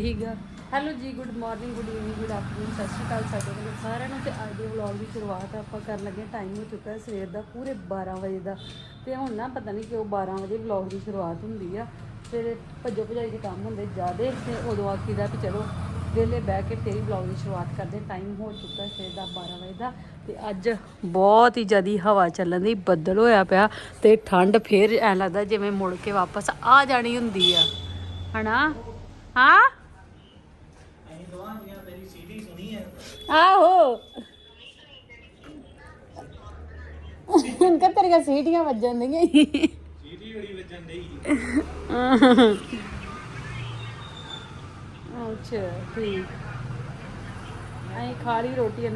ਹੀਗਾ hello ji good morning good evening good afternoon ਸਤਿ ਸ਼੍ਰੀ ਅਕਾਲ ਸਾਡੇ ਵੱਲੋਂ। ਸਾਰਿਆਂ ਨੂੰ ਤੇ ਅੱਜ ਦੇ ਵਲੌਗ ਦੀ ਸ਼ੁਰੂਆਤ ਆਪਾਂ ਕਰਨ ਲੱਗੇ ਟਾਈਮ ਹੋ ਚੁੱਕਾ ਹੈ ਸਵੇਰ ਦਾ, ਪੂਰੇ 12 ਵਜੇ ਦਾ। ਤੇ ਹੁਣ ਨਾ ਪਤਾ ਨਹੀਂ ਕਿਉਂ 12 ਵਜੇ ਵਲੌਗ ਦੀ ਸ਼ੁਰੂਆਤ ਹੁੰਦੀ ਆ। ਸਵੇਰੇ ਭੱਜੋ ਭਜਾਈ ਦੇ ਕੰਮ ਹੁੰਦੇ ਜ਼ਿਆਦੇ, ਤੇ ਉਦੋਂ ਆਖੀਦਾ ਵੀ ਚਲੋ ਵਿਹਲੇ ਬਹਿ ਕੇ ਤੇਰੀ ਵਲੌਗ ਦੀ ਸ਼ੁਰੂਆਤ ਕਰਦੇ ਟਾਈਮ ਹੋ ਚੁੱਕਾ ਹੈ ਸਵੇਰ ਦਾ 12 ਵਜੇ ਦਾ। ਤੇ ਅੱਜ ਬਹੁਤ ਹੀ ਜ਼ਿਆਦੀ ਹਵਾ ਚੱਲਣ ਦੀ, ਬੱਦਲ ਹੋਇਆ ਪਿਆ ਤੇ ਠੰਡ ਫੇਰ ਐ ਲੱਗਦਾ ਜਿਵੇਂ ਮੁੜ ਕੇ ਵਾਪਸ ਆ ਜਾਣੀ ਹੁੰਦੀ ਆ। ਹਨਾ? ਹਾਂ? ਆਹੋ। ਇਨਕਾ ਤੇਰੀਆਂ ਸੀਟੀਆਂ ਵੱਜਣ ਦੀਆਂ ਸੀਟੀ ਬੜੀ ਵੱਜਣ ਡਈ। ਅੱਛਾ ਠੀਕ। ਐਂ ਖਾ ਲਈ ਰੋਟੀ।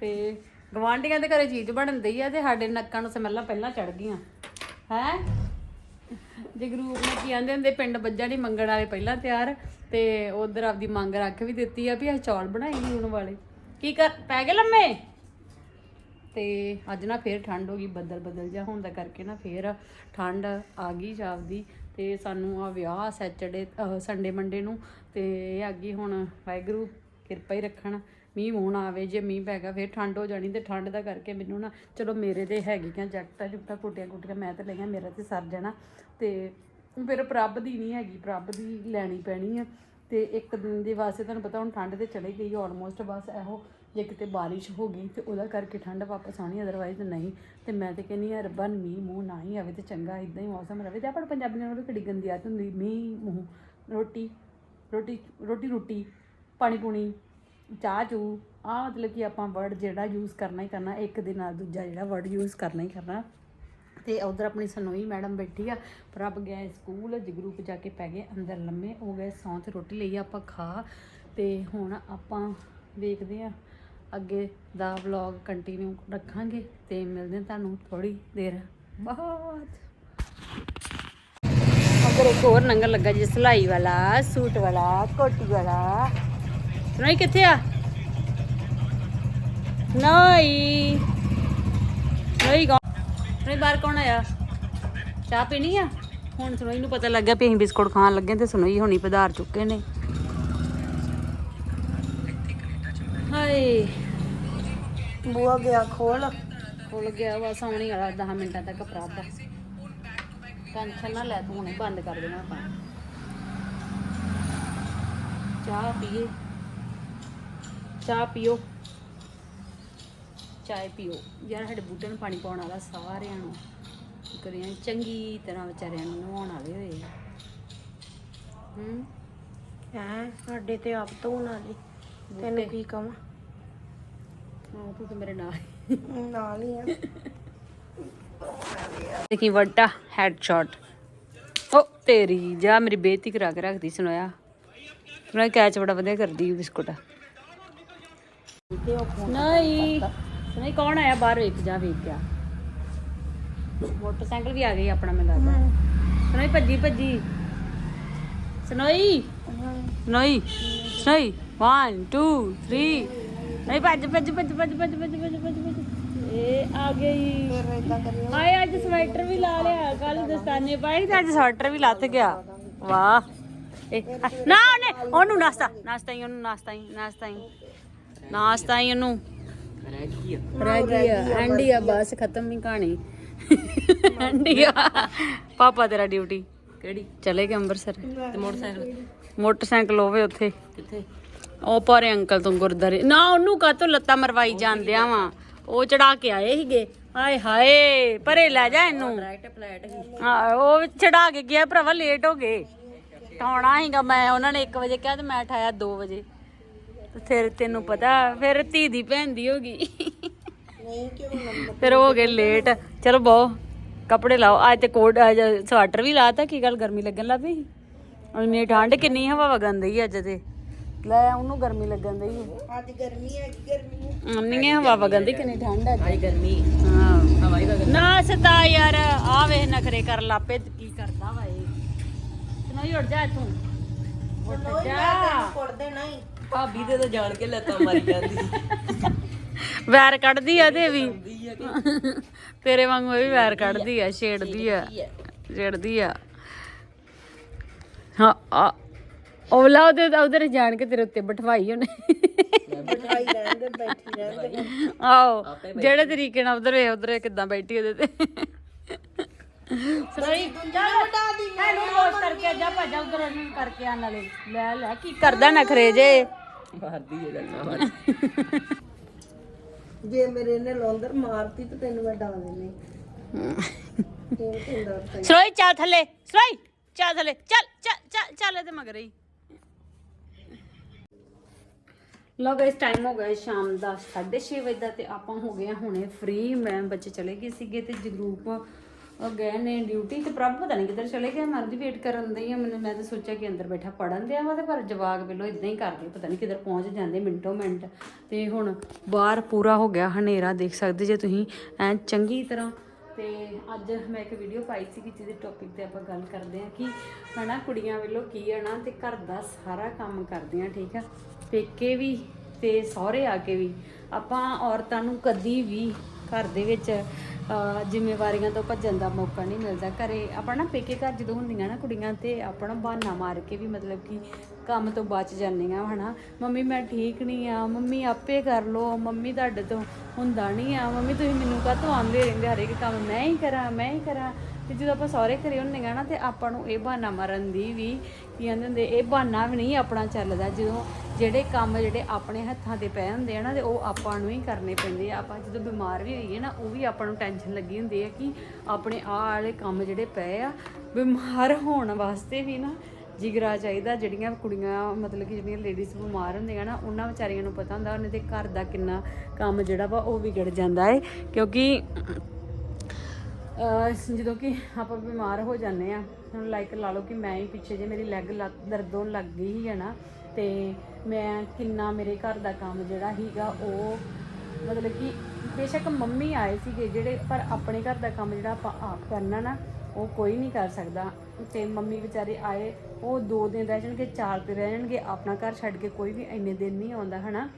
ਤੇ ਗਵਾਂਢੀਆਂ ਦੇ ਘਰੇ ਚੀਜ਼ ਬਣਦੀ ਆ ਤੇ ਸਾਡੇ ਨੱਕਾਂ ਨੂੰ ਸਮੈਲਾਂ ਪਹਿਲਾਂ ਚੜ ਗਈਆਂ। ਹੈ? ਜਗਰੂਪ ਨੇ ਕੀ ਆਂਦੇ ਹੁੰਦੇ, ਪਿੰਡ ਬੱਜਾ ਨਹੀਂ ਮੰਗਣ ਵਾਲੇ ਪਹਿਲਾਂ ਤਿਆਰ, ਤੇ ਉਧਰ ਆਪਦੀ ਮੰਗ ਰੱਖ ਵੀ ਦਿੱਤੀ ਆ ਵੀ ਅਸੀਂ ਚੌਲ ਬਣਾਈ ਹੁਣ ਵਾਲੇ। ਕੀ ਕਰ ਪੈ ਗਏ ਲੰਮੇ? ਤੇ ਅੱਜ ਨਾ ਫੇਰ ਠੰਡ ਹੋ ਗਈ, ਬੱਦਲ ਬੱਦਲ ਜਿਹਾ ਹੋਣ ਦਾ ਕਰਕੇ ਨਾ ਫੇਰ ਠੰਡ ਆ ਗਈ ਜਾਪਦੀ ਤੇ ਸਾਨੂੰ ਆ ਵਿਆਹ ਸੈਚਰਡੇ ਸੰਡੇ ਮੰਡੇ ਨੂੰ, ਤੇ ਇਹ ਗਈ ਹੁਣ ਵਾਹਿਗੁਰੂ ਕਿਰਪਾ ਹੀ ਰੱਖਣ। ਮੀਂਹ ਮੂੰਹ ਨਾ ਆਵੇ, ਜੇ ਮੀਂਹ ਪੈ ਗਿਆ ਫਿਰ ਠੰਡ ਹੋ ਜਾਣੀ ਤੇ ਠੰਡ ਦਾ ਕਰਕੇ ਮੈਨੂੰ ਨਾ, ਚਲੋ ਮੇਰੇ ਤੇ ਹੈਗੀਆਂ ਜੈਕਟਾਂ ਜੁਕਟਾਂ ਕੁੱਟੀਆਂ ਕੁੱਟੀਆਂ ਮੈਂ ਤੇ ਲਈਆਂ, ਮੇਰਾ ਤੇ ਸਰ ਜਾਣਾ ਤੇ ਫਿਰ ਪ੍ਰਭ ਦੀ ਨਹੀਂ ਹੈਗੀ, ਪ੍ਰਭ ਦੀ ਲੈਣੀ ਪੈਣੀ ਆ ਤੇ ਇੱਕ ਦਿਨ ਦੇ ਵਾਸਤੇ ਤੁਹਾਨੂੰ ਪਤਾ ਹੁਣ ਠੰਡ ਤੇ ਚਲੀ ਗਈ ਆਲਮੋਸਟ ਬਸ ਇਹੋ ਜੇ ਕਿਤੇ ਬਾਰਿਸ਼ ਹੋ ਗਈ ਤੇ ਉਹਦਾ ਕਰਕੇ ਠੰਡ ਵਾਪਸ ਆਣੀ ਅਦਰਵਾਈਜ਼ ਨਹੀਂ, ਤੇ ਮੈਂ ਤੇ ਕਹਿੰਨੀ ਆ ਰੱਬਾ ਮੀਂਹ ਮੂੰਹ ਨਾ ਹੀ ਆਵੇ ਤੇ ਚੰਗਾ ਇਦਾਂ ਹੀ ਮੌਸਮ ਰਵੇ, ਤੇ ਆਪਾਂ ਪੰਜਾਬੀਆਂ ਨੂੰ ਵੀ ਕਿਹੜੀ ਗੰਦੀ ਆਦਤ ਹੁੰਦੀ, ਮੀਂਹ ਮੂੰਹ, ਰੋਟੀ ਰੋਟੀ ਰੋਟੀ ਰੋਟੀ ਪਾਣੀ ਪੂਣੀ ਚਾਹ ਚੂ ਆ ਮਤਲਬ ਕਿ ਆਪਾਂ ਵਰਡ ਜਿਹੜਾ ਯੂਜ਼ ਕਰਨਾ ਹੀ ਕਰਨਾ, ਇੱਕ ਦੇ ਨਾਲ ਦੂਜਾ ਜਿਹੜਾ ਵਰਡ ਯੂਜ਼ ਕਰਨਾ ਹੀ ਕਰਨਾ। ਤੇ ਉਧਰ ਆਪਣੀ ਸਨੋਈ ਮੈਡਮ ਬੈਠੀ ਆ, ਪ੍ਰਭ ਗਏ ਸਕੂਲ ਜਗਰੂਪ ਜਾ ਕੇ ਪੈ ਗਏ ਅੰਦਰ ਲੰਮੇ ਹੋ ਗਏ ਸੌਂ ਤੇ ਰੋਟੀ ਲਈ, ਆਪਾਂ ਖਾ। ਤੇ ਹੁਣ ਆਪਾਂ ਦੇਖਦੇ ਆ, ਅੱਗੇ ਦਾ ਵਲੌਗ ਕੰਟੀਨਿਊ ਰੱਖਾਂਗੇ ਤੇ ਮਿਲਦੇ ਹਾਂ ਤੁਹਾਨੂੰ ਥੋੜੀ ਦੇਰ ਬਾਅਦ। ਅਗਰ ਇੱਕ ਹੋਰ ਨੰਗਰ ਲੱਗਾ ਜੀ ਸਲਾਈ ਵਾਲਾ, ਸੂਟ ਵਾਲਾ, ਕੋਟੀ ਵਾਲਾ। ਸਨੋਈ ਕਿੱਥੇ ਆ? ਨੋਈ। ਗਾ ਨਹੀਂ ਬਾਹਰ ਕੌਣ ਆਇਆ? ਚਾਹ ਪੀਣੀ ਆ? ਹੁਣ ਸੁਣੋਈ ਨੂੰ ਪਤਾ ਲੱਗਾ ਵੀ ਅਸੀਂ ਬਿਸਕੁਟ ਖਾਣ ਲੱਗੇ ਤੇ ਸੁਣੋਈ ਹੁਣੀ ਪਧਾਰ ਚੁੱਕੇ ਨੇ। ਹਾਏ। ਬੂਆ ਗਿਆ ਖੋਲ। ਖੁੱਲ ਗਿਆ ਬਸ ਆਉਣੀ ਵਾਲਾ 10 ਮਿੰਟਾਂ ਤੱਕ ਪ੍ਰਾਪ ਦਾ ਟੈਨਸ਼ਨ ਨਾ ਲੈ ਤੂੰ ਹੁਣੇ ਬੰਦ ਕਰ ਦੇਣਾ ਆਪਾਂ। ਚਾਹ ਪੀਏ। ਚਾਹ ਪੀਓ। ਚਾਹ ਪੀਓ। ਯਾਰ ਸਾਡੇ ਬੂਟੇ ਨੂੰ ਪਾਣੀ ਪਾਉਣ ਵਾਲਾ ਸਾਰਿਆਂ ਨੂੰ। ਕਰਿਆ ਚੰਗੀ ਤਰ੍ਹਾਂ ਵਿਚਾਰਿਆਂ ਨੂੰ ਨਹਾਉਣ ਵਾਲੇ ਹੋਏ ਹੂੰ? ਹੈ ਸਾਡੇ ਤੇ ਆਪ ਤੋਂ ਨਾਲੀ ਤੈਨੂੰ ਕੀ ਕਵਾਂ? ਹਾਂ ਤੂੰ ਤੇ ਮੇਰੇ ਨਾਲ ਨਾਲ ਹੀ ਆ। ਦੇਖੀ ਵੱਡਾ ਹੈਡਸ਼ਾਟ ਓ ਤੇਰੀ ਜਾ ਮੇਰੀ ਬੇਇੱਜ਼ਤੀ ਕਰਾ ਕੇ ਰੱਖਦੀ ਸੁਣਾਇਆ? ਸੁਣਾਇਆ ਕੈਚ ਬੜਾ ਵਧੀਆ ਕਰਦੀ ਬਿਸਕੁਟ। ਤੇ ਉਹ ਫੋਨ ਨਹੀਂ ਸੁਣਾਈ ਕੌਣ ਆਇਆ ਬਾਹਰ ਵੇਖ ਜਾ ਵੇਖ ਗਿਆ ਮੋਟਰਸਾਈਕਲ ਵੀ ਆ ਗਈ ਆਪਣਾ ਮੈਨੂੰ ਲੱਗਦਾ। ਸੁਣਾਈ ਭੱਜੀ ਭੱਜੀ। ਸੁਣਾਈ ਸੁਣਾਈ ਸੁਣਾਈ 1 2 3 ਨਹੀਂ ਭੱਜ ਭੱਜ ਭੱਜ ਭੱਜ ਭੱਜ ਭੱਜ ਭੱਜ ਭੱਜ ਭੱਜ। ਇਹ ਆ ਗਈ। ਹਾਏ ਅੱਜ ਸਵੈਟਰ ਵੀ ਲਾ ਲਿਆ ਕੱਲ ਦਸਤਾਨੇ ਪਾਈ ਤੇ ਅੱਜ ਸਵੈਟਰ ਵੀ ਲੱਥ ਗਿਆ। ਵਾਹ। ਨਾ ਉਹਨੇ ਉਹਨੂੰ ਨਾਸਤਾ ਨਾਸਤਾ ਹੀ ਉਹਨੂੰ ਨਾਸਤਾ ਹੀ ਨਾਸਤਾ ਹੀ। ਨਾਸਤਾ ਹੀ ਉਹਨੂੰ ਰਹਿ ਗਈ ਐਂਡੀ ਆ ਬਸ ਖਤਮ ਨਹੀਂ ਕਹਾਣੀ। ਐਂਡੀ ਆ। ਪਾਪਾ ਤੇਰਾ ਡਿਊਟੀ। ਕਿਹੜੀ? ਚਲੇ ਗਏ ਅੰਮ੍ਰਿਤਸਰ। ਤੇ ਮੋਟਰਸਾਈਕਲ ਮੋਟਰਸਾਈਕਲ ਹੋਵੇ ਉੱਥੇ। ਕਿੱਥੇ? ਉਹ ਪਰੇ ਅੰਕਲ ਤੋਂ ਗੁਰਦਾਰੇ ਨਾ ਉਹਨੂੰ ਕਾਤੋਂ ਲੱਤਾਂ ਮਰਵਾਈ ਜਾਂਦਿਆਂ ਵਾ? ਉਹ ਚੜਾ ਕੇ ਆਏ ਸੀਗੇ। ਹਾਏ ਹਾਏ ਪਰੇ ਲੈ ਜਾ ਇਹਨੂੰ। ਹਾਂ। ਉਹ ਚੜਾ ਕੇ ਗਿਆ ਭਰਾਵਾ ਲੇਟ ਹੋ ਗਏ। ਠਾਉਣਾ ਸੀਗਾ ਮੈਂ ਉਹਨਾਂ ਨੇ 1 ਵਜੇ ਕਿਹਾ ਤੇ ਮੈਂ ਠਾਇਆ 2 ਵਜੇ। ਤੇ ਫਿਰ ਤੈਨੂੰ ਪਤਾ ਫਿਰ ਧੀ ਦੀ ਭੈਣ ਦੀ ਹੋ ਗਈ। ਨਹੀਂ ਕਿਉਂ ਨੰਬਰ ਫਿਰ ਹੋ ਗਏ ਲੇਟ ਚਲੋ ਬਹੁ ਕੱਪੜੇ ਲਾਓ। ਅੱਜ ਤੇ ਕੋਟ ਸਵਾਟਰ ਵੀ ਲਾਤਾ ਕੀ ਗੱਲ ਗਰਮੀ ਲੱਗਣ ਲੱਗ ਪਈ? ਇੰਨੀ ਠੰਡ ਕਿੰਨੀ ਹਵਾ ਵਗਣ ਦਈ ਅੱਜ ਤੇ। ਲੈ ਉਹਨੂੰ ਗਰਮੀ ਲੱਗਣ ਦਈ ਅੱਜ ਗਰਮੀ ਹੈ ਗਰਮੀ ਅੰਨੀ ਹਵਾ ਵਗਣ ਦੀ ਕਿੰਨੀ ਠੰਡ ਹੈ ਅੱਜ। ਗਰਮੀ। ਹਾਂ। ਹਵਾ ਹੀ ਵਗਣ ਨਾ ਸਤਾ ਯਾਰ ਆ ਵੇਖ ਨਖਰੇ ਕਰ ਲਾਪੇ ਕੀ ਕਰਦਾ ਵਾ ਇਹ। ਸੁਣਾਈ ਉੱਡ ਜਾ ਤੂੰ ਉੱਡ ਜਾ। ਕੁੜਦੇ ਨਹੀਂ ਭਾਬੀ ਦੇ ਤਾਂ ਜਾਣ ਕੇ ਲੱਤਾਂ ਮਾਰੀ ਜਾਂਦੀ। ਵੈਰ ਕੱਢਦੀ ਆ ਤੇ ਵੀ। ਤੇਰੇ ਵਾਂਗੂ ਇਹ ਵੀ ਵੈਰ ਕੱਢਦੀ ਆ ਛੇੜਦੀ ਆ ਛੇੜਦੀ ਆ। ਹਾਂ ਆ। ਓਲਾ ਉਹਦੇ ਉਧਰ ਜਾਣ ਕੇ ਤੇਰੇ ਉੱਤੇ ਬਿਠਵਾਈ ਉਹਨੇ। ਬਿਠਾਈ ਬੈਠੀ ਆਓ ਜਿਹੜੇ ਤਰੀਕੇ ਨਾਲ ਉਧਰ ਵੇ ਉਧਰ ਕਿੱਦਾਂ ਬੈਠੀ ਉਹਦੇ ਤੇ। ਸਰਾਈ ਇਹਨੂੰ ਵਾਸ਼ ਕਰਕੇ ਜਾ ਭੱਜਾ ਉਧਰ ਇਹਨੂੰ ਕਰਕੇ ਆ ਨਾਲੇ। ਲੈ ਲੈ ਕੀ ਕਰਦਾ ਨਖਰੇ ਜੇ। ਮਾਰਦੀ ਹੈ ਗੱਲਾਂ। ਮਾਰ ਜੇ ਮੇਰੇ ਨੇ ਲੌਂਦਰ ਮਾਰਤੀ ਤੇ ਤੈਨੂੰ ਮੈਂ ਡਾਲ ਦੇਣੀ ਤੂੰ ਕਹਿੰਦਾ ਸਰਾਈ ਚਾ ਥੱਲੇ। ਸਰਾਈ ਚਾ ਥੱਲੇ। ਚੱਲ ਚੱਲ ਚੱਲ ਚੱਲ ਇਹਦੇ ਮਗਰ ਹੀ। ਲੋ ਗਾਇਸ ਟਾਈਮ ਹੋ ਗਿਆ ਸ਼ਾਮ ਦਾ 6:30 ਵਜੇ ਦਾ ਤੇ ਆਪਾਂ ਹੋ ਗਏ ਹੁਣੇ ਫ੍ਰੀ ਮੈਂ ਬੱਚੇ ਚਲੇ ਗਏ ਸੀਗੇ ਤੇ ਜਗਰੂਪ ਉਹ ਗਏ ਨੇ ਡਿਊਟੀ ਤੇ ਪ੍ਰਭ ਪਤਾ ਨਹੀਂ ਕਿੱਧਰ ਚਲੇ ਗਿਆ ਮੈਂ ਵੇਟ ਕਰਨ ਦੇ ਆ। ਮੈਨੂੰ ਮੈਂ ਤਾਂ ਸੋਚਿਆ ਕਿ ਅੰਦਰ ਬੈਠਾ ਪੜਨ ਦਿਆ ਵਾ ਤੇ ਪਰ ਜਵਾਗ ਵੇਲੋ ਇਦਾਂ ਹੀ ਕਰਦੇ ਪਤਾ ਨਹੀਂ ਕਿੱਧਰ ਪਹੁੰਚ ਜਾਂਦੇ ਮਿੰਟੋ ਮਿੰਟ। ਤੇ ਹੁਣ ਬਾਹਰ ਪੂਰਾ ਹੋ ਗਿਆ ਹਨੇਰਾ, ਦੇਖ ਸਕਦੇ ਜੇ ਤੁਸੀਂ ਐ ਚੰਗੀ ਤਰ੍ਹਾਂ। ਤੇ ਅੱਜ ਮੈਂ ਇੱਕ ਵੀਡੀਓ ਪਾਈ ਸੀ ਕਿ ਜਿਹਦੇ ਟੌਪਿਕ ਤੇ ਆਪਾਂ ਗੱਲ ਕਰਦੇ ਹਾਂ ਕਿ ਹਨਾ ਕੁੜੀਆਂ ਵੱਲੋਂ ਕੀ ਹੈ ਨਾ ਤੇ ਘਰ ਦਾ ਸਾਰਾ ਕੰਮ ਕਰਦੀਆਂ, ਠੀਕ ਆ। ਪੇਕੇ ਵੀ ਤੇ ਸਹੁਰੇ ਆ ਕੇ ਵੀ। ਆਪਾਂ ਔਰਤਾਂ ਨੂੰ ਕਦੀ ਵੀ ਘਰ ਦੇ ਵਿੱਚ ਜ਼ਿੰਮੇਵਾਰੀਆਂ ਤੋਂ ਭੱਜਣ ਦਾ ਮੌਕਾ ਨਹੀਂ ਮਿਲਦਾ। ਘਰੇ ਆਪਾਂ ਨਾ ਪੇਕੇ ਘਰ ਜਦੋਂ ਹੁੰਦੀਆਂ ਨਾ ਕੁੜੀਆਂ ਤੇ ਆਪਣਾ ਬਹਾਨਾ ਮਾਰ ਕੇ ਵੀ ਮਤਲਬ ਕਿ ਕੰਮ ਤੋਂ ਬਚ ਜਾਂਦੀਆਂ ਹਨਾ। ਮੰਮੀ, ਮੈਂ ਠੀਕ ਨਹੀਂ ਆ, ਮੰਮੀ ਆਪੇ ਕਰ ਲੋ ਮੰਮੀ ਤੁਹਾਡੇ ਤੋਂ ਹੁੰਦਾ ਨਹੀਂ ਆ, ਮੰਮੀ ਤੁਸੀਂ ਮੈਨੂੰ ਕਾਹਤੋਂ ਆਉਂਦੇ ਰਹਿੰਦੇ ਹਰੇਕ ਕੰਮ? ਮੈਂ ਹੀ ਕਰਾਂ, ਮੈਂ ਹੀ ਕਰਾਂ। ਤੇ ਜਦੋਂ ਆਪਾਂ ਸਹੁਰੇ ਘਰੇ ਹੁੰਦੀਆਂ ਨਾ, ਤੇ ਆਪਾਂ ਨੂੰ ਇਹ ਬਹਾਨਾ ਮਰਨ ਦੀ ਵੀ ਕੀ ਕਹਿੰਦੇ ਹੁੰਦੇ, ਇਹ ਬਹਾਨਾ ਵੀ ਨਹੀਂ ਆਪਣਾ ਚੱਲਦਾ। ਜਦੋਂ ਜਿਹੜੇ ਕੰਮ ਜਿਹੜੇ ਆਪਣੇ ਹੱਥਾਂ ਤੇ ਪਏ ਹੁੰਦੇ ਆ ਨਾ, ਤੇ ਉਹ ਆਪਾਂ ਨੂੰ ਹੀ ਕਰਨੇ ਪੈਂਦੇ ਆ। ਆਪਾਂ ਜਦੋਂ ਬਿਮਾਰ ਵੀ ਹੋਈਏ ਨਾ, ਉਹ ਵੀ ਆਪਾਂ ਨੂੰ ਟੈਨਸ਼ਨ ਲੱਗੀ ਹੁੰਦੀ ਹੈ ਕਿ ਆਪਣੇ ਆਹ ਵਾਲੇ ਕੰਮ ਜਿਹੜੇ ਪਏ ਆ, ਬਿਮਾਰ ਹੋਣ ਵਾਸਤੇ ਵੀ ਨਾ ਜਿਗਰਾ ਚਾਹੀਦਾ। ਜਿਹੜੀਆਂ ਕੁੜੀਆਂ, ਮਤਲਬ ਕਿ ਜਿਹੜੀਆਂ ਲੇਡੀਜ਼ ਬਿਮਾਰ ਹੁੰਦੀਆਂ ਨਾ, ਉਹਨਾਂ ਵਿਚਾਰੀਆਂ ਨੂੰ ਪਤਾ ਹੁੰਦਾ, ਉਹਨਾਂ ਦੇ ਘਰ ਦਾ ਕਿੰਨਾ ਕੰਮ ਜਿਹੜਾ ਵਾ ਉਹ ਵਿਗੜ ਜਾਂਦਾ ਹੈ ਕਿਉਂਕਿ ਜਦੋਂ ਕਿ ਆਪਾਂ ਬਿਮਾਰ ਹੋ ਜਾਂਦੇ ਆ ਹੁਣ ਲਾਈਕ ਲਾ ਲਓ ਕਿ ਮੈਂ ਹੀ ਪਿੱਛੇ ਜੇ ਮੇਰੀ ਲੈਗ ਦਰਦ ਹੋਣ ਲੱਗ ਗਈ ਹੀ ਹੈ ਨਾ ਤੇ ਮੈਂ ਕਿੰਨਾ ਮੇਰੇ ਘਰ ਦਾ ਕੰਮ ਜਿਹੜਾ ਸੀਗਾ ਉਹ ਮਤਲਬ ਕਿ ਬੇਸ਼ੱਕ ਮੰਮੀ ਆਏ ਸੀਗੇ ਜਿਹੜੇ, ਪਰ ਆਪਣੇ ਘਰ ਦਾ ਕੰਮ ਜਿਹੜਾ ਆਪਾਂ ਆਪ ਕਰਨਾ ਨਾ, ਉਹ ਕੋਈ ਨਹੀਂ ਕਰ ਸਕਦਾ। ਤੇ ਮੰਮੀ ਵਿਚਾਰੇ ਆਏ, ਉਹ 2 ਦਿਨ ਰਹਿ ਜਾਣਗੇ 4 ਦਿਨ ਰਹਿ ਜਾਣਗੇ, ਆਪਣਾ ਘਰ ਛੱਡ ਕੇ ਕੋਈ ਵੀ ਇੰਨੇ ਦਿਨ ਨਹੀਂ ਆਉਂਦਾ, ਹਨਾ।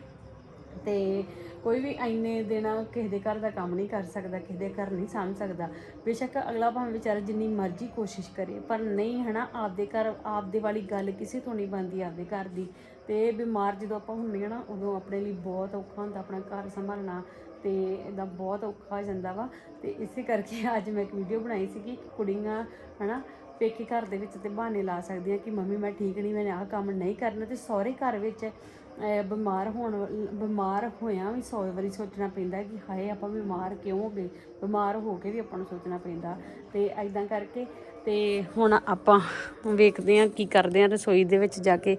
ਤੇ ਕੋਈ ਵੀ ਇੰਨੇ ਦਿਨ ਕਿਸੇ ਦੇ ਘਰ ਦਾ ਕੰਮ ਨਹੀਂ ਕਰ ਸਕਦਾ, ਕਿਸੇ ਦੇ ਘਰ ਨਹੀਂ ਸਾਂਭ ਸਕਦਾ। ਬੇਸ਼ੱਕ ਅਗਲਾ ਭਾਵੇਂ ਵਿਚਾਰਾ ਜਿੰਨੀ ਮਰਜ਼ੀ ਕੋਸ਼ਿਸ਼ ਕਰੇ, ਪਰ ਨਹੀਂ ਹਨਾ, ਆਪਦੇ ਘਰ, ਆਪਦੇ ਵਾਲੀ ਗੱਲ ਕਿਸੇ ਤੋਂ ਨਹੀਂ ਬਣਦੀ ਆਪਦੇ ਘਰ ਦੀ। ਤੇ ਬਿਮਾਰ ਜਦੋਂ ਆਪਾਂ ਹੁੰਦੇ ਆ ਨਾ, ਉਦੋਂ ਆਪਣੇ ਲਈ ਬਹੁਤ ਔਖਾ ਹੁੰਦਾ ਆਪਣਾ ਘਰ ਸੰਭਾਲਣਾ ਤੇ ਇਹਦਾ ਬਹੁਤ ਔਖਾ ਹੋ ਜਾਂਦਾ ਵਾ। ਤੇ ਇਸੇ ਕਰਕੇ ਅੱਜ ਮੈਂ ਇੱਕ ਵੀਡੀਓ ਬਣਾਈ ਸੀ ਕਿ ਕੁੜੀਆਂ ਹਨਾ ਪੇਕੇ ਘਰ ਦੇ ਵਿੱਚ ਤੇ ਬਹਾਨੇ ਲਾ ਸਕਦੀਆਂ ਕਿ ਮੰਮੀ ਮੈਂ ਠੀਕ ਨਹੀਂ, ਮੈਂ ਆਹ ਕੰਮ ਨਹੀਂ ਕਰਨਾ ਤੇ ਸਹੁਰੇ ਘਰ ਵਿੱਚ ਬਿਮਾਰ ਹੋਣ ਬਿਮਾਰ ਹੋਇਆ ਵੀ ਸੌ ਵਾਰੀ ਸੋਚਣਾ ਪੈਂਦਾ ਕਿ ਹਾਏ ਆਪਾਂ ਬਿਮਾਰ ਕਿਉਂ ਹੋ ਗਏ? ਬਿਮਾਰ ਹੋ ਕੇ ਵੀ ਆਪਾਂ ਨੂੰ ਸੋਚਣਾ ਪੈਂਦਾ। ਤੇ ਐਦਾਂ ਕਰਕੇ ਤੇ ਹੁਣ ਆਪਾਂ ਵੇਖਦੇ ਹਾਂ ਕੀ ਕਰਦੇ ਹਾਂ ਰਸੋਈ ਦੇ ਵਿੱਚ ਜਾ ਕੇ।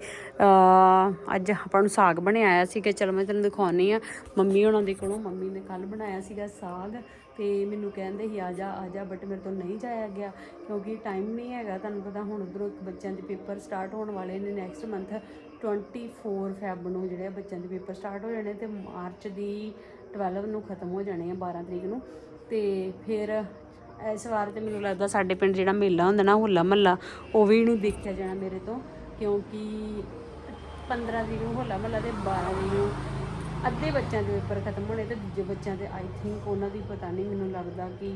ਅੱਜ ਆਪਾਂ ਨੂੰ ਸਾਗ ਬਣਿਆ ਆਇਆ ਸੀ ਕਿ ਚਲ ਮੈਂ ਤੈਨੂੰ ਦਿਖਾਉਣੀ ਆ ਮੰਮੀ ਉਹਨਾਂ ਦੇ ਕੋਲੋਂ, ਮੰਮੀ ਨੇ ਕੱਲ ਬਣਾਇਆ ਸੀਗਾ ਸਾਗ। ਤੇ ਮੈਨੂੰ ਕਹਿੰਦੇ ਸੀ, ਆ ਜਾ ਆ ਜਾ ਬਟ ਮੇਰੇ ਤੋਂ ਨਹੀਂ ਜਾਇਆ ਗਿਆ, ਕਿਉਂਕਿ ਟਾਈਮ ਨਹੀਂ ਹੈਗਾ, ਤੁਹਾਨੂੰ ਪਤਾ ਹੁਣ ਉਧਰੋਂ ਇੱਕ ਬੱਚਿਆਂ ਦੇ ਪੇਪਰ ਸਟਾਰਟ ਹੋਣ ਵਾਲੇ ਨੇ ਨੈਕਸਟ ਮੰਥ 24 ਫੈਬ ਨੂੰ ਜਿਹੜੇ ਆ ਬੱਚਿਆਂ ਦੇ ਪੇਪਰ ਸਟਾਰਟ ਹੋ ਜਾਣੇ ਤੇ ਮਾਰਚ ਦੀ 12 ਨੂੰ ਖਤਮ ਹੋ ਜਾਣੇ ਆ 12 ਤਰੀਕ ਨੂੰ। ਤੇ ਫਿਰ ਇਸ ਵਾਰ ਤੇ ਮੈਨੂੰ ਲੱਗਦਾ ਸਾਡੇ ਪਿੰਡ ਜਿਹੜਾ ਮੇਲਾ ਹੁੰਦਾ ਨਾ, ਹੋਲਾ ਮਹੱਲਾ, ਉਹ ਵੀ ਨਹੀਂ ਦੇਖਿਆ ਜਾਣਾ ਮੇਰੇ ਤੋਂ, ਕਿਉਂਕਿ 15 ਤਰੀਕ ਨੂੰ ਹੋਲਾ ਮਹੱਲਾ ਤੇ 12 ਤਰੀਕ ਨੂੰ ਅੱਧੇ ਬੱਚਿਆਂ ਦੇ ਪੇਪਰ ਖਤਮ ਹੋਣੇ ਤੇ ਦੂਜੇ ਬੱਚਿਆਂ ਦੇ ਆਈ ਥਿੰਕ ਉਹਨਾਂ ਦੀ ਪਤਾ ਨਹੀਂ, ਮੈਨੂੰ ਲੱਗਦਾ ਕਿ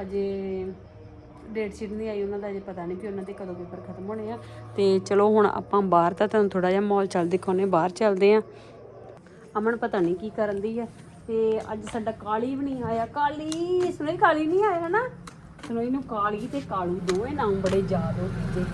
ਅਜੇ ਡੇਟ ਸ਼ੀਟ ਨਹੀਂ ਆਈ ਉਹਨਾਂ ਦਾ, ਅਜੇ ਪਤਾ ਨਹੀਂ ਕਿ ਉਹਨਾਂ ਦੇ ਕਦੋਂ ਪੇਪਰ ਖਤਮ ਹੋਣੇ ਆ। ਤੇ ਚਲੋ ਹੁਣ ਆਪਾਂ ਬਾਹਰ ਤਾਂ ਤੁਹਾਨੂੰ ਥੋੜਾ ਜਿਹਾ ਮਾਹੌਲ ਚੱਲ ਦਿਖਾਉਨੇ ਬਾਹਰ ਚੱਲਦੇ ਆ ਅਮਨ ਪਤਾ ਨਹੀਂ ਕੀ ਕਰਨ ਦੀ ਹੈ ਤੇ ਅੱਜ ਸਾਡਾ ਕਾਲੀ ਵੀ ਨਹੀਂ ਆਇਆ। ਕਾਲੀ ਸੁਣਾਈ ਕਾਲੀ ਨਹੀਂ ਆਇਆ ਨਾ? ਸੁਣਾਈ ਨੂੰ ਕਾਲੀ ਤੇ ਕਾਲੂ ਦੋਵੇਂ ਨਾਮ ਬੜੇ ਯਾਦ ਹੋ ਗਏ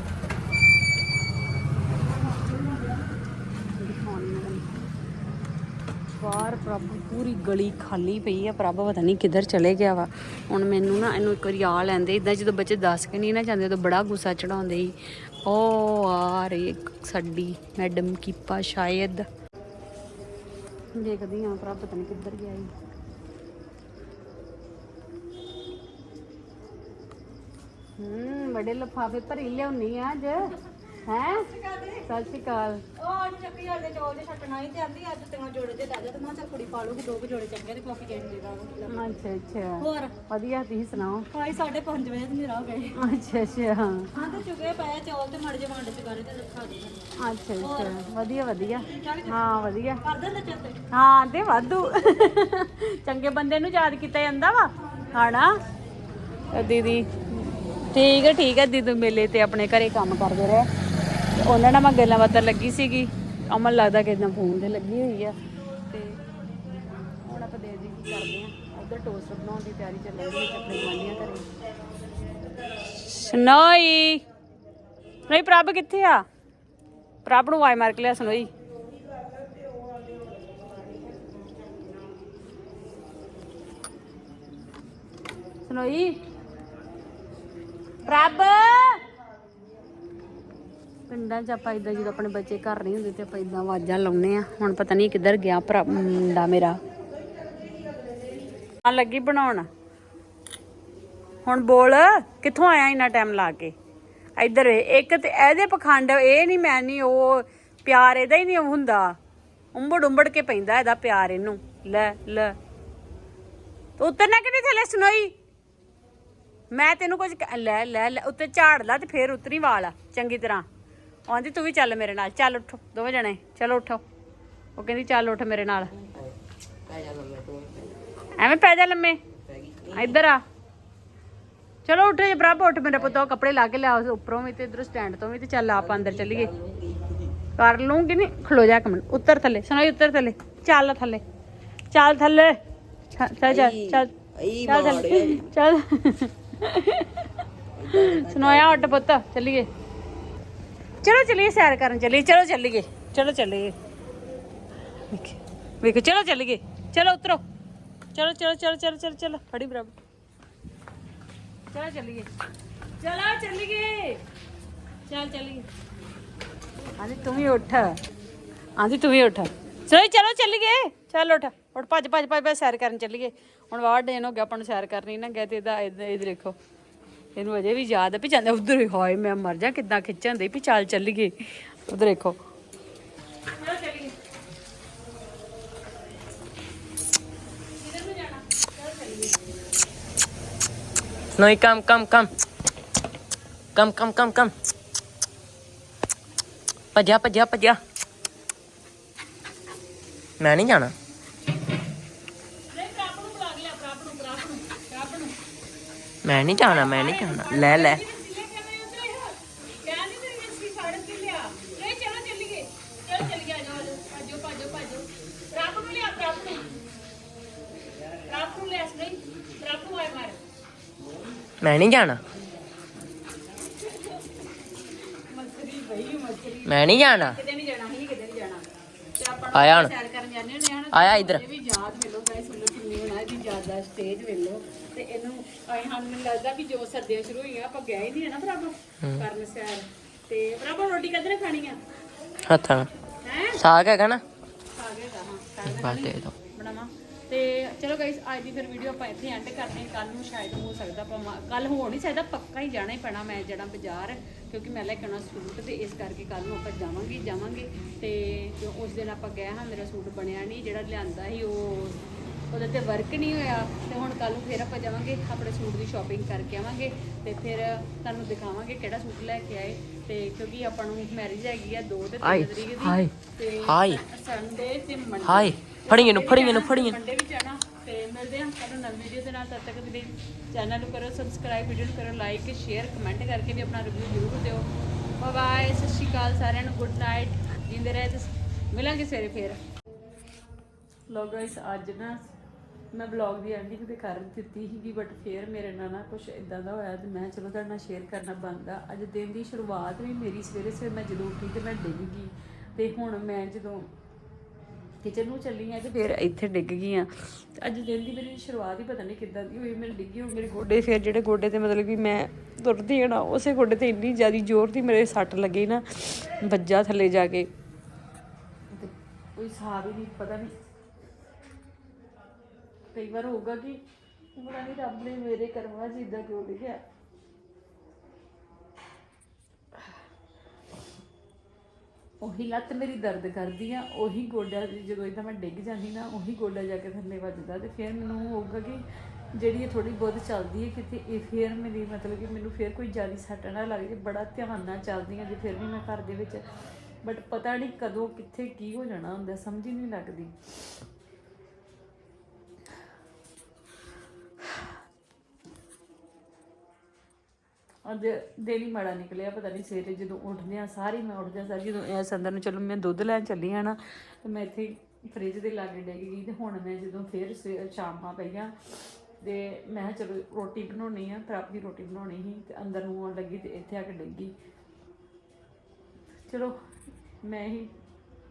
ਬਾਹਰ ਪ੍ਰਭ ਪੂਰੀ ਗਲੀ ਖਾਲੀ ਪਈ ਆ। ਪ੍ਰਭ ਪਤਾ ਨਹੀਂ ਕਿੱਧਰ ਚਲੇ ਗਿਆ ਵਾ। ਹੁਣ ਮੈਨੂੰ ਨਾ ਇਹਨੂੰ ਇੱਕ ਵਾਰੀ ਆ ਲੈਂਦੇ। ਇਦਾਂ ਜਦੋਂ ਬੱਚੇ ਦੱਸ ਕੇ ਨਹੀਂ ਨਾ ਜਾਂਦੇ, ਉਦੋਂ ਬੜਾ ਗੁੱਸਾ ਚੜਾਉਂਦੇ ਸੀ। ਉਹ ਆ ਰਹੀ ਸਾਡੀ ਮੈਡਮ ਕੀਪਾ ਸ਼ਾਇਦ। ਦੇਖਦੀ ਹਾਂ ਪ੍ਰਭ ਪਤਾ ਨਹੀਂ ਕਿੱਧਰ ਗਿਆ ਈ। ਹੂੰ, ਬੜੇ ਲਫਾਫੇ ਭਰੀ ਲਿਆਉਣੀ ਆ ਅੱਜ। ਹੈ? ਸਤਿ ਸ਼੍ਰੀ ਅਕਾਲ ਉਹ ਚੱਕੀ ਵਾਲੇ ਚੌਲ ਦੇ ਛੱਟਣਾ ਹੀ ਤੇ ਆਂਦੀ ਅੱਜ ਤੈਨੂੰ ਜੋੜੇ ਦੇ ਦਾਦਾ ਤੇ ਮੈਂ ਚੱਲ ਕੁੜੀ ਪਾ ਲੂਗੀ ਦੋ ਕੁ ਜੋੜੇ ਚੰਗੇ ਤੇ ਕਾਫੀ ਕੇਕ ਦੇ ਦਾਂਗਾ ਅੱਛਾ ਅੱਛਾ। ਹੋਰ? ਵਧੀਆ ਤੁਸੀਂ ਸੁਣਾਓ? ਭਾਈ 5:30 ਵਜੇ ਤੇ ਮੇਰਾ ਹੋ ਗਏ ਅੱਛਾ ਅੱਛਾ ਹਾਂ। ਤੇ ਚੁਗੇ ਪਏ ਚੌਲ ਤੇ ਮੜ ਜੇ ਵੰਡ ਚ ਕਰੇ ਤੇ ਰੱਖਾ ਦੇ ਅੱਛਾ ਅੱਛਾ। ਵਧੀਆ ਵਧੀਆ। ਹਾਂ ਵਧੀਆ। ਕਰ ਦਿੰਦੇ ਚੇਤੇ ਹਾਂ ਤੇ ਵਾਧੂ। ਚੰਗੇ ਬੰਦੇ ਨੂੰ ਯਾਦ ਕੀਤਾ ਜਾਂਦਾ ਵਾ ਹਾਣਾ ਦੀਦੀ ਠੀਕ ਹੈ ਠੀਕ ਹੈ ਦੀਦੀ ਮੇਲੇ ਤੇ ਆਪਣੇ ਘਰੇ ਕੰਮ ਕਰਦੇ ਰਹੇ। ਉਹਨਾਂ ਨਾਲ ਮੈਂ ਗੱਲਾਂ ਬਾਤਾਂ ਲੱਗੀ ਸੀਗੀ। ਅਮਨ ਲੱਗਦਾ ਕਿ ਇਦਾਂ ਫੋਨ ਤੇ ਲੱਗੀ ਹੋਈ ਆ। ਤੇ ਹੁਣ ਆਪਾਂ ਦੇ ਦੀ ਕੀ ਕਰਦੇ ਆ। ਉਧਰ ਟੋਸਟ ਬਣਾਉਣ ਦੀ ਤਿਆਰੀ ਚੱਲਣ ਦੀ ਆਪਣੇ ਗੁਆਂਢੀਆਂ ਘਰੇ। ਸਨੋਈ। ਨਹੀਂ ਪ੍ਰਭ ਕਿੱਥੇ ਆ? ਪ੍ਰਭ ਨੂੰ ਆਵਾਜ਼ ਮਾਰ ਕੇ ਲਿਆ ਸਨੋਈ। ਸਨੋਈ। ਪ੍ਰਭ। ਪਿੰਡਾਂ 'ਚ ਆਪਾਂ ਇਦਾਂ ਜਦੋਂ ਆਪਣੇ ਬੱਚੇ ਘਰ ਨਹੀਂ ਹੁੰਦੇ ਤੇ ਆਪਾਂ ਇਦਾਂ ਆਵਾਜ਼ਾਂ ਲਾਉਨੇ ਆ ਹੁਣ ਪਤਾ ਨਹੀਂ ਕਿੱਧਰ ਗਿਆ ਭਰਾ, ਮੁੰਡਾ ਮੇਰਾ। ਆ ਲੱਗੀ ਬਣਾਉਣ। ਹੁਣ ਬੋਲ, ਕਿੱਥੋਂ ਆਇਆ ਇੰਨਾ ਟਾਈਮ ਲਾ ਕੇ? ਇੱਧਰ ਇੱਕ ਤੇ ਇਹਦੇ ਪਖੰਡ, ਇਹ ਨਹੀਂ ਮੈਂ ਨਹੀਂ ਉਹ ਪਿਆਰ ਇਹਦਾ ਹੀ ਨਹੀਂ ਹੁੰਦਾ। ਉੰਬੜ ਉੰਬੜ ਕੇ ਪੈਂਦਾ ਇਹਦਾ ਪਿਆਰ ਇਹਨੂੰ। ਲੈ ਲੈ। ਤੂੰ ਉਤਰਨਾ ਕਿ ਨਹੀਂ ਥੱਲੇ ਸੁਣੋਈ ਮੈਂ ਤੈਨੂੰ ਕੁਝ ਲੈ ਲੈ ਲੈ, ਉੱਤੇ ਝਾੜ ਲਾ ਤੇ ਫੇਰ ਉਤਰੀ ਵਾਲ, ਚੰਗੀ ਤਰ੍ਹਾਂ। ਆਂਦੀ ਤੂੰ ਵੀ ਚੱਲ ਮੇਰੇ ਨਾਲ। ਚੱਲ ਉੱਠੋ ਦੋਵੇਂ ਜਣੇ। ਚਲੋ ਉੱਠੋ। ਉਹ ਕਹਿੰਦੀ ਚੱਲ ਉੱਠ ਮੇਰੇ ਨਾਲ। ਐਵੇਂ ਪੈ ਜਾ ਲੰਮੇ। ਇੱਧਰ ਆ। ਚਲੋ ਉੱਠ ਜੇ ਬਰਾਬਰ ਉੱਠ ਮੇਰੇ ਪੁੱਤੋ ਕੱਪੜੇ ਲਾ ਕੇ ਲਿਆਓ ਉੱਪਰੋਂ ਵੀ ਤੇ ਇਧਰੋਂ ਸਟੈਂਡ ਤੋਂ ਵੀ ਤੇ ਚੱਲ ਆਪਾਂ ਅੰਦਰ ਚੱਲੀਏ। ਕਰ ਲੂੰਗੀ ਨਹੀਂ? ਖਲੋ ਜਾ ਇੱਕ ਮਿੰਟ। ਉੱਤਰ ਥੱਲੇ। ਸੁਣਾਈ ਉੱਤਰ ਥੱਲੇ। ਚੱਲ ਥੱਲੇ। ਚੱਲ ਥੱਲੇ। ਚੱਲ ਚੱਲ ਚੱਲ ਚੱਲ। ਚੱਲ। ਸੁਣਾਇਆ ਉੱਠ ਪੁੱਤ। ਚੱਲੀਏ। ਚਲੋ ਚੱਲੀਏ ਸੈਰ ਕਰਨ ਚੱਲੀਏ, ਚਲੋ ਚੱਲੀਏ ਚਲੋ ਚੱਲੀਏ। ਵੇਖ ਚਲੋ ਚੱਲੀਏ, ਚਲੋ ਉਤਰੋ। ਚਲੋ ਚਲੋ ਚਲੋ ਚਲੋ ਚਲੋ ਚਲੋ, ਫੜੀ ਬਰਾਬਰ। ਚਲੋ ਚੱਲੀਏ। ਚਲੋ ਚੱਲੀਏ। ਚੱਲ ਚੱਲੀਏ। ਆਂਦੀ ਤੂੰ ਵੀ ਉੱਠ। ਆਂਦੀ ਤੂੰ ਵੀ ਉੱਠ। ਚਲੋ ਚਲੋ ਚੱਲੀਏ। ਚੱਲ ਉੱਠ। ਉੱਠ ਭੱਜ ਭੱਜ ਭੱਜ ਭੱਜ ਸੈਰ ਕਰਨ ਚੱਲੀਏ। ਹੁਣ ਵਾਰ ਦਿਨ ਹੋ ਗਿਆ, ਆਪਾਂ ਨੂੰ ਸੈਰ ਕਰਨੀ ਨਾ, ਗਏ ਤੇ ਇਹਦਾ, ਇਹਦਾ- ਇਹ ਦੇਖੋ। ਇਹਨੂੰ ਅਜੇ ਵੀ ਯਾਦ ਹੈ ਵੀ ਜਾਂਦੇ ਉਧਰ ਹੋਏ ਮੈਂ ਮਰ ਜਾ, ਕਿੱਦਾਂ ਖਿੱਚਣ ਦੇ ਵੀ ਚੱਲ ਚੱਲੀਏ। ਉਧਰ ਦੇਖੋ। ਚਲੋ ਚੱਲੀਏ ਨਹੀਂ, ਕਮ ਕਮ ਕਮ। ਕਮ ਕਮ ਕਮ ਕਮ। ਭੱਜਿਆ ਭੱਜਿਆ ਭੱਜਾ ਮੈਂ ਨਹੀਂ ਜਾਣਾ। ਮੈਂ ਨਹੀਂ ਜਾਣਾ ਮੈਂ ਨਹੀਂ ਜਾਣਾ। ਲੈ ਲੈ। ਮੈਂ ਨਹੀਂ ਜਾਣਾ। ਮੈਂ ਨਹੀਂ ਜਾਣਾ। ਕਿਤੇ ਨਹੀਂ ਜਾਣਾ ਹੀ ਕਿਤੇ ਨਹੀਂ ਜਾਣਾ ਤੇ ਆਪਾਂ ਆਇਆ ਹੁਣ। ਆਇਆ ਇੱਧਰ। ਇਹ ਵੀ ਯਾਦ ਮਿਲੋ ਗਾਇਸ ਮੈਨੂੰ ਕਿੰਨੀ ਬਣਾ ਦੀ ਯਾਦ ਸਟੇਜ ਵੇਲੋ ਤੇ ਇਹਨੂੰ ਆਈ ਹਾਂ ਮੈਨੂੰ ਲੱਗਦਾ ਵੀ ਜੋ ਸਰਦੀਆਂ ਸ਼ੁਰੂ ਹੋਈਆਂ ਆਪਾਂ ਗਿਆ ਹੀ ਨਹੀਂ ਹੈ ਨਾ ਭਰਾਵਾ ਕਰਨ ਸੈਰ। ਤੇ ਭਰਾਵਾ ਰੋਟੀ ਕਦੋਂ ਖਾਣੀ ਆ? ਹੱਥਾਂ ਹੈ? ਸਾਗ ਹੈਗਾ ਨਾ? ਆ ਗਿਆ ਹਾਂ ਬਸ ਦੇ ਦੋ। ਬਣਾਵਾਂ। ਤੇ ਚਲੋ ਗਾਇਸ ਅੱਜ ਦੀ ਫਿਰ ਵੀਡੀਓ ਆਪਾਂ ਇੱਥੇ ਐਂਡ ਕਰਦੇ ਹਾਂ। ਕੱਲ ਨੂੰ ਸ਼ਾਇਦ ਹੋ ਸਕਦਾ ਆਪਾਂ ਕੱਲ ਹੋ ਨਹੀਂ ਸਕਦਾ ਪੱਕਾ ਹੀ ਜਾਣਾ ਹੀ ਪੈਣਾ ਮੈਂ ਜਿਹੜਾ ਬਾਜ਼ਾਰ ਕਿਉਂਕਿ ਮੈਂ ਲੈ ਕੇ ਆਉਣਾ ਸੂਟ ਤੇ ਇਸ ਕਰਕੇ ਕੱਲ ਨੂੰ ਆਪਾਂ ਜਾਵਾਂਗੇ ਹੀ ਜਾਵਾਂਗੇ। ਤੇ ਜੋ ਉਸ ਦਿਨ ਆਪਾਂ ਗਏ ਹਾਂ ਮੇਰਾ ਸੂਟ ਬਣਿਆ ਨਹੀਂ ਜਿਹੜਾ ਲਿਆਂਦਾ ਸੀ ਉਹ ਉਹਦੇ ਤੇ ਵਰਕ ਨਹੀਂ ਹੋਇਆ ਤੇ ਹੁਣ ਕੱਲ ਨੂੰ ਫਿਰ ਆਪਾਂ ਜਾਵਾਂਗੇ ਆਪਣੇ ਸੂਟ ਦੀ ਸ਼ਾਪਿੰਗ ਕਰਕੇ ਆਵਾਂਗੇ ਤੇ ਫਿਰ ਤੁਹਾਨੂੰ ਦਿਖਾਵਾਂਗੇ ਕਿਹੜਾ ਸੂਟ ਲੈ ਕੇ ਆਏ ਤੇ ਕਿਉਂਕਿ ਆਪਾਂ ਨੂੰ ਮੈਰਿਜ ਹੈਗੀ ਆ 2 ਤੇ 3 ਹਾਏ, ਤਰੀਕ ਦੀ ਹਾਏ, ਤੇ ਹਾਏ। ਸੰਡੇ ਤੇ ਮੰਡੇ ਹਾਏ ਫੜੀ ਇਹਨੂੰ ਫੜੀ ਇਹਨੂੰ ਫੜੀ ਇਹਨੂੰ ਮੰਡੇ ਵੀ ਜਾਣਾ ਤੇ ਮਿਲਦੇ ਹਾਂ ਕੱਲ ਨਵੀਂ ਵੀਡੀਓ ਦੇ ਨਾਲ ਤਦ ਤੱਕ ਦੇ ਲਈ ਚੈਨਲ ਨੂੰ ਕਰੋ ਸਬਸਕ੍ਰਾਈਬ ਵੀਡੀਓ ਨੂੰ ਕਰੋ ਲਾਈਕ ਸ਼ੇਅਰ ਕਮੈਂਟ ਕਰਕੇ ਵੀ ਆਪਣਾ ਰਿਵਿਊ ਜ਼ਰੂਰ ਦਿਓ। ਬਾਏ ਬਾਏ ਸਤਿ ਸ਼੍ਰੀ ਅਕਾਲ ਸਾਰਿਆਂ ਨੂੰ ਗੁੱਡ ਨਾਈਟ ਜਿੰਦੇ ਰਹੇ ਤੇ ਮਿਲਾਂਗੇ ਸਵੇਰੇ ਫੇਰ। ਲੋ ਗਾਇਸ ਅੱਜ ਨਾ ਮੈਂ ਬਲੌਗ ਦੀ ਐਂਡਿੰਗ ਤੇ ਕਰ ਦਿੱਤੀ ਸੀਗੀ ਬਟ ਫੇਰ ਮੇਰੇ ਨਾਲ ਨਾ ਕੁਝ ਇਦਾਂ ਦਾ ਹੋਇਆ ਤੇ ਮੈਂ ਚਲੋ ਤੁਹਾਡੇ ਨਾਲ ਸ਼ੇਅਰ ਕਰਨਾ ਬਣਦਾ ਅੱਜ ਦਿਨ ਦੀ ਸ਼ੁਰੂਆਤ ਵੀ ਮੇਰੀ ਸਵੇਰੇ ਸਵੇਰੇ ਮੈਂ ਜਦੋਂ ਉੱਠੀ ਤੇ ਮੈਂ ਡਿੱਗ ਗਈ ਤੇ ਹੁਣ ਮੈਂ ਜਦੋਂ ਕਿਚਨ ਨੂੰ ਚੱਲੀ ਆ ਤੇ ਫਿਰ ਇੱਥੇ ਡਿੱਗ ਗਈ ਆ। ਤੇ ਅੱਜ ਦਿਨ ਦੀ ਮੇਰੀ ਸ਼ੁਰੂਆਤ ਹੀ ਪਤਾ ਨਹੀਂ ਕਿੱਦਾਂ ਦੀ ਹੋਈ ਮੈਂ ਡਿੱਗੀ ਹੋ ਮੇਰੇ ਗੋਡੇ ਫਿਰ ਜਿਹੜੇ ਗੋਡੇ ਤੇ ਮਤਲਬ ਕਿ ਮੈਂ ਤੁਰਦੀ ਹਾਂ ਨਾ, ਉਸੇ ਗੋਡੇ ਤੇ ਇੰਨੀ ਜ਼ਿਆਦਾ ਜ਼ੋਰ ਦੀ ਮੇਰੇ ਸੱਟ ਲੱਗੀ ਨਾ, ਵੱਜਾ ਥੱਲੇ ਜਾ ਕੇ। ਤੇ ਕੋਈ ਹਿਸਾਬ ਹੀ ਨਹੀਂ ਪਤਾ ਨਹੀਂ ਕਈ ਵਾਰ ਹੋਊਗਾ ਕਿ ਪਤਾ ਨਹੀਂ ਰੱਬ ਨੇ ਮੇਰੇ ਕਰਮਾਂ 'ਚ ਇਦਾਂ ਕਿਉਂ ਲਿਖਿਆ। ਉਹੀ ਲੱਤ ਮੇਰੀ ਦਰਦ ਕਰਦੀ ਆ, ਉਹੀ ਗੋਡਾ ਜਦੋਂ ਇਦਾਂ ਮੈਂ ਡਿੱਗ ਜਾਂਦੀ ਨਾ, ਉਹੀ ਗੋਡਾ ਜਾ ਕੇ ਥੱਲੇ ਵੱਜਦਾ ਤੇ ਫਿਰ ਮੈਨੂੰ ਹੋਊਗਾ ਕਿ ਜਿਹੜੀ ਇਹ ਥੋੜੀ ਬਹੁਤ ਚੱਲਦੀ ਹੈ ਕਿਤੇ ਇਹ ਫਿਰ ਮੇਰੀ ਮਤਲਬ ਕਿ ਮੈਨੂੰ ਫਿਰ ਕੋਈ ਜ਼ਿਆਦਾ ਸੱਟ ਨਾ ਲੱਗ ਜੇ, ਬੜਾ ਧਿਆਨ ਨਾਲ ਚੱਲਦੀ ਆ ਜੇ ਫਿਰ ਵੀ ਮੈਂ ਘਰ ਦੇ ਵਿੱਚ ਬਟ ਪਤਾ ਨਹੀਂ ਕਦੋਂ ਕਿੱਥੇ ਕੀ ਹੋ ਜਾਣਾ ਹੁੰਦਾ, ਸਮਝ ਹੀ ਨਹੀਂ ਲੱਗਦੀ। ਅੱਜ ਦਿਨ ਹੀ ਮਾੜਾ ਨਿਕਲਿਆ, ਪਤਾ ਨਹੀਂ ਸਵੇਰੇ ਜਦੋਂ ਉੱਠਦੇ ਆ ਸਾਰੀ ਮੈਂ ਉੱਠਦੇ ਆ ਜਦੋਂ ਇਸ ਅੰਦਰ ਨੂੰ ਚਲੋ ਮੈਂ ਦੁੱਧ ਲੈਣ ਚੱਲੀ ਆ ਨਾ, ਤੇ ਮੈਂ ਇੱਥੇ ਫ੍ਰਿਜ ਦੇ ਲਾਗੇ ਡਿੱਗ ਗਈ ਤੇ ਹੁਣ ਮੈਂ ਜਦੋਂ ਫੇਰ ਸਵੇ- ਸ਼ਾਮਾਂ ਪਈਆਂ ਤੇ ਮੈਂ ਚਲੋ ਰੋਟੀ ਬਣਾਉਣੀ ਆ ਪਰ ਆਪਣੀ ਰੋਟੀ ਬਣਾਉਣੀ ਸੀ ਤੇ ਅੰਦਰ ਨੂੰ ਆਉਣ ਲੱਗੀ ਤੇ ਇੱਥੇ ਆ ਕੇ ਡਿੱਗੀ ਚਲੋ ਮੈਂ ਹੀ,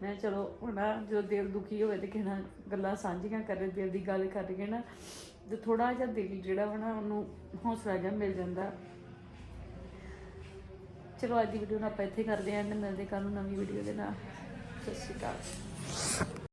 ਮੈਂ ਚਲੋ ਹੁਣ ਆਹ ਜਦੋਂ ਦਿਲ ਦੁਖੀ ਹੋਵੇ ਤੇ ਕਿਸੇ ਗੱਲਾਂ ਸਾਂਝੀਆਂ ਕਰੇ, ਦਿਲ ਦੀ ਗੱਲ ਕਰਕੇ ਨਾ, ਤੇ ਥੋੜਾ ਜਿਹਾ ਦਿਲ ਜਿਹੜਾ ਵਾ ਨਾ ਉਹਨੂੰ ਹੌਸਲਾ ਜਿਹਾ ਮਿਲ ਜਾਂਦਾ। ਚਲੋ, ਅੱਜ ਦੀ ਵੀਡੀਓ ਨੂੰ ਆਪਾਂ ਇੱਥੇ ਕਰਦੇ ਆਂ ਮਿਲਦੇ ਕੱਲ ਨੂੰ ਨਵੀਂ ਵੀਡੀਓ ਦੇ ਨਾਲ। ਸਤਿ ਸ਼੍ਰੀ ਅਕਾਲ।